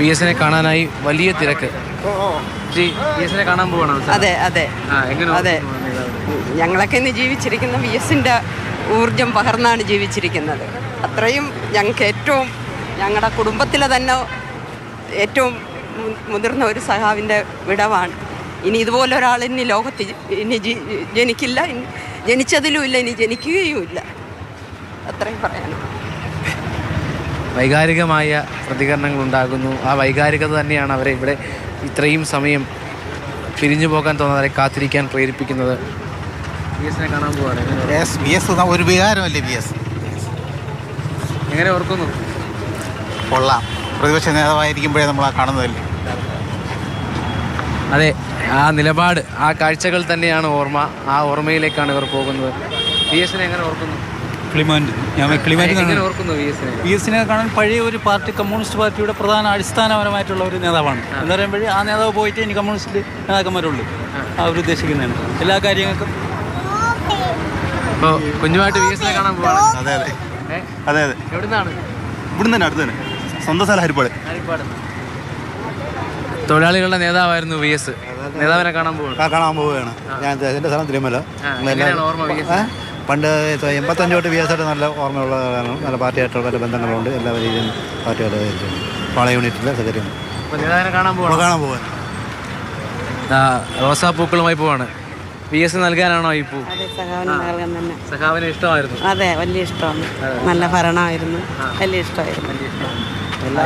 V എസിനെ കാണാനായി വലിയ തിരക്ക്. കാണാൻ പോവാണ്? അതെ അതെ. അതെ. ഞങ്ങളൊക്കെ ഇന്ന് ജീവിച്ചിരിക്കുന്ന വി എസിന്റെ ഊർജം പകർന്നാണ് ജീവിച്ചിരിക്കുന്നത്. അത്രയും ഞങ്ങൾക്ക് ഏറ്റവും ഞങ്ങളുടെ കുടുംബത്തിലെ തന്നെ ഏറ്റവും മുതിർന്ന ഒരു സഹാവിന്റെ വിടവാണ്. ഇനി ഇതുപോലെ ഒരാൾ ഇനി ലോകത്ത് ഇനി ജനിക്കില്ല. ജനിച്ചതിലും ഇല്ല ഇനി ജനിക്കുകയും ഇല്ല. അത്രയും പറയാനുള്ളൂ. വൈകാരികമായ പ്രതികരണങ്ങൾ ഉണ്ടാകുന്നു ആ വൈകാരികത തന്നെയാണ് അവരെ ഇവിടെ ഇത്രയും സമയം പിരിഞ്ഞു പോകാൻ തോന്നാതെ കാത്തിരിക്കാൻ പ്രേരിപ്പിക്കുന്നത്. വി എസിനെ കാണാൻ പോവാണ്. ബി എസ് ഒരു വികാരമല്ലേ ബി എസ്? എങ്ങനെ ഓർക്കുന്നു? കൊള്ളാം. പ്രതിപക്ഷ നേതാവായിരിക്കുമ്പോഴേ നമ്മൾ ആ കാണുന്നതല്ലേ? അതെ ആ നിലപാട് ആ കാഴ്ചകൾ തന്നെയാണ് ഓർമ്മ. ആ ഓർമ്മയിലേക്കാണ് ഇവർ പോകുന്നത്. ബി എസിനെ എങ്ങനെ ഓർക്കുന്നു? ക്ലിമാൻഡ് ഞാൻ ക്ലിമാൻഡ് വി എസിനെ പി എസിനെ കാണാൻ പഴയ ഒരു പാർട്ടി കമ്മ്യൂണിസ്റ്റ് പാർട്ടിയുടെ പ്രധാന അടിസ്ഥാനപരമായിട്ടുള്ള ഒരു നേതാവാണ്. എന്ന് പറയുമ്പോൾ ആ നേതാവ് പോയിട്ട് ഇനി കമ്മ്യൂണിസ്റ്റ് നേതാക്കന്മാരുള്ളൂ അവർ ഉദ്ദേശിക്കുന്നതാണ്. എല്ലാ കാര്യങ്ങൾക്കും കുഞ്ഞുമായിട്ട് വി എസിനെ കാണാൻ പോവാണ്. അതെ അതെ. അതെ അതെ. എവിടുന്നാണ്? ഇവിടുന്ന് തന്നെ അടുത്ത് തന്നെ. സ്വന്തം സ്ഥലം ഹരിപ്പാട്. ഹരിപ്പാട്. തൊഴിലാളികളുടെ നേതാവായിരുന്നു വി എസ് നേതാവിനെ കാണാൻ ആ കാണാൻ പോവുകയാണ്. ഞാൻ എന്റെ സ്ഥലം തിരുമല. പണ്ട് എൺപത്തഞ്ച് തൊട്ട് വി എസ് ആയിട്ട് നല്ല ഓർമ്മയുള്ളതാണ് നല്ല പാർട്ടിയായിട്ടുള്ള പല ബന്ധങ്ങളുണ്ട്. എല്ലാ രീതിയിലും പാർട്ടിയായിട്ട് പാള യൂണിറ്റിലെ സെക്രട്ടറിയാണ് നേതാവിനെ കാണാൻ പോവാൻ ആ, റോസാപ്പൂക്കളുമായി പോവാണ്. വി എസ് നൽകാനാണോ ഈ പൂ? സഖാവിന് സഹാവിന് തന്നെ. സഖാവിനെ ഇഷ്ടമായിരുന്നു. അതെ വലിയ ഇഷ്ടമാണ്. നല്ല ഭരണമായിരുന്നു. വലിയ ഇഷ്ടമായിരുന്നു.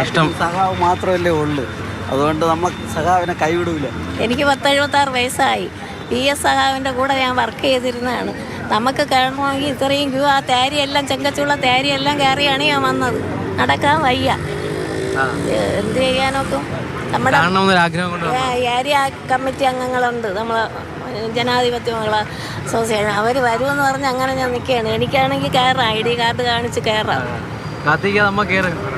ഇഷ്ടം. സഖാവ് മാത്രമല്ലേ ഉള്ളൂ. അതുകൊണ്ട് നമ്മൾ സഖാവിനെ കൈവിടൂല. എനിക്ക് പത്തെഴുപത്താറ് വയസ്സായി. പി എസ് സഹാവിന്റെ കൂടെ ഞാൻ വർക്ക് ചെയ്തിരുന്നതാണ്. നമുക്ക് കയറണമെങ്കിൽ ഇത്രയും ക്യൂ ആ തേരിയെല്ലാം ചെങ്കച്ചുള്ള തേരിയെല്ലാം കയറിയാണ് ഞാൻ വന്നത്. നടക്കാൻ വയ്യ. എന്ത് ചെയ്യാനൊക്കും നമ്മുടെ ഏരിയ കമ്മിറ്റി അംഗങ്ങളുണ്ട്. നമ്മളെ ജനാധിപത്യ അസോസിയേഷൻ. അവർ വരുമെന്ന് പറഞ്ഞ് അങ്ങനെ ഞാൻ നിൽക്കുകയാണ്. എനിക്കാണെങ്കിൽ കയറാം. ഐ ഡി കാർഡ് കാണിച്ച് കയറ്.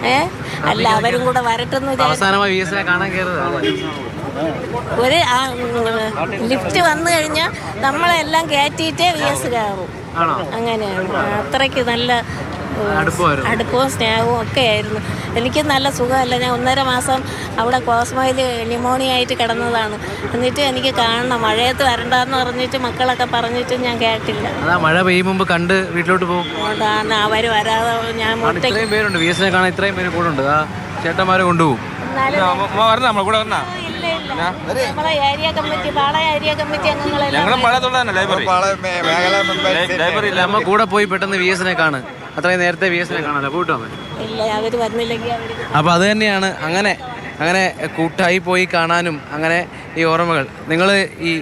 ഏ? അല്ല അവരും കൂടെ വരട്ടെന്ന് വിചാരിച്ചു ഒരു ലിഫ്റ്റ് വന്നു കഴിഞ്ഞാൽ നമ്മളെല്ലാം കയറ്റിയിട്ടേ വി എസ് കയറും അങ്ങനെയാണ് അത്രയ്ക്ക് നല്ല. അടുപ്പവും സ്നേഹവും ഒക്കെ ആയിരുന്നു. എനിക്ക് നല്ല സുഖമല്ല. ഞാൻ ഒന്നര മാസം അവിടെ കോസ്മോയിൽ ന്യൂമോണിയ ആയിട്ട് കിടന്നതാണ്. എന്നിട്ട് എനിക്ക് കാണണം. മഴയത്ത് വരണ്ടെന്ന് പറഞ്ഞിട്ട് മക്കളൊക്കെ പറഞ്ഞിട്ട് ഞാൻ കേട്ടില്ല. മഴ പെയ്യും മുമ്പ് കണ്ട് വീട്ടിലോട്ട് പോകും. അവർ വരാതെ ഞാൻ ഇത്രയും പേരുണ്ട്. ഇത്രയും പേര് കൂടെ ഉണ്ട്. ചേട്ടന്മാരെ കൊണ്ടുപോകും. കൂടെ ഇല്ല നമ്മളെ area committee Palaya area committee അംഗങ്ങളെല്ലാം ഇല്ല. അമ്മ കൂടെ പോയി പെട്ടെന്ന് വി എസിനെ കാണ് അത്രയും നേരത്തെ വി എസിനെ കാണാലോ. കൂട്ടോ അമ്മ ഇല്ല അവർ വരുന്നില്ലെങ്കിൽ അവർ അപ്പോൾ അത് തന്നെയാണ് അങ്ങനെ അങ്ങനെ കൂട്ടായി പോയി കാണാനും അങ്ങനെ ഈ ഓർമ്മകൾ. നിങ്ങൾ ഈ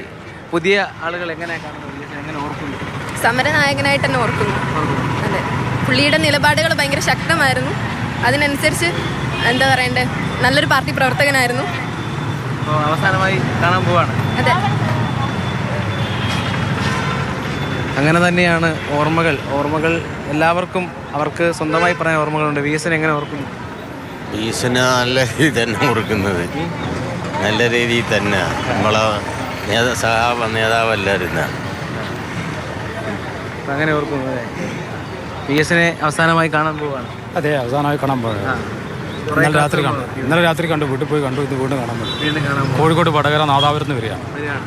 പുതിയ ആളുകൾ എങ്ങനെ കാണുന്നു എങ്ങനെ ഓർക്കുന്നു? സമരനായകനായിട്ട് തന്നെ ഓർക്കുന്നു. അതെ. പുള്ളിയുടെ നിലപാടുകൾ ഭയങ്കര ശക്തമായിരുന്നു. അതിനനുസരിച്ച് എന്താ പറയണ്ടേ? നല്ലൊരു പാർട്ടി പ്രവർത്തകനായിരുന്നു. അപ്പോൾ അവസാനമായി കാണാൻ പോവാണ്. അങ്ങനെ തന്നെയാണ് ഓർമ്മകൾ. ഓർമ്മകൾ എല്ലാവർക്കും അവർക്ക് സ്വന്തമായി പറയാൻ ഓർമ്മകളുണ്ട്. വി എസിനെ എങ്ങനെ ഓർക്കുന്നു ഈശ്വന നല്ല രീതിയിൽ തന്നെ ഓർക്കുന്നത്. നല്ല രീതിയിൽ തന്നെ. നമ്മളെ നേതാ സഹാബ നേതാവല്ലായിരുന്ന. അങ്ങനെ ഓർക്കുന്നു വികസനെ വി എസിനെ അവസാനമായി കാണാൻ പോവാണ്. അതെ അവസാനമായി കാണാൻ ആ. ഇന്നലെ രാത്രി കണ്ടു. ഇന്നലെ രാത്രി കണ്ടു. വീട്ടിൽ പോയി കണ്ടു. ഇത് വീണ്ടും കാണാൻ പറ്റും. കോഴിക്കോട് വടകര നാദാപുരത്ത് വരികയാണ്. പോവുകയാണ്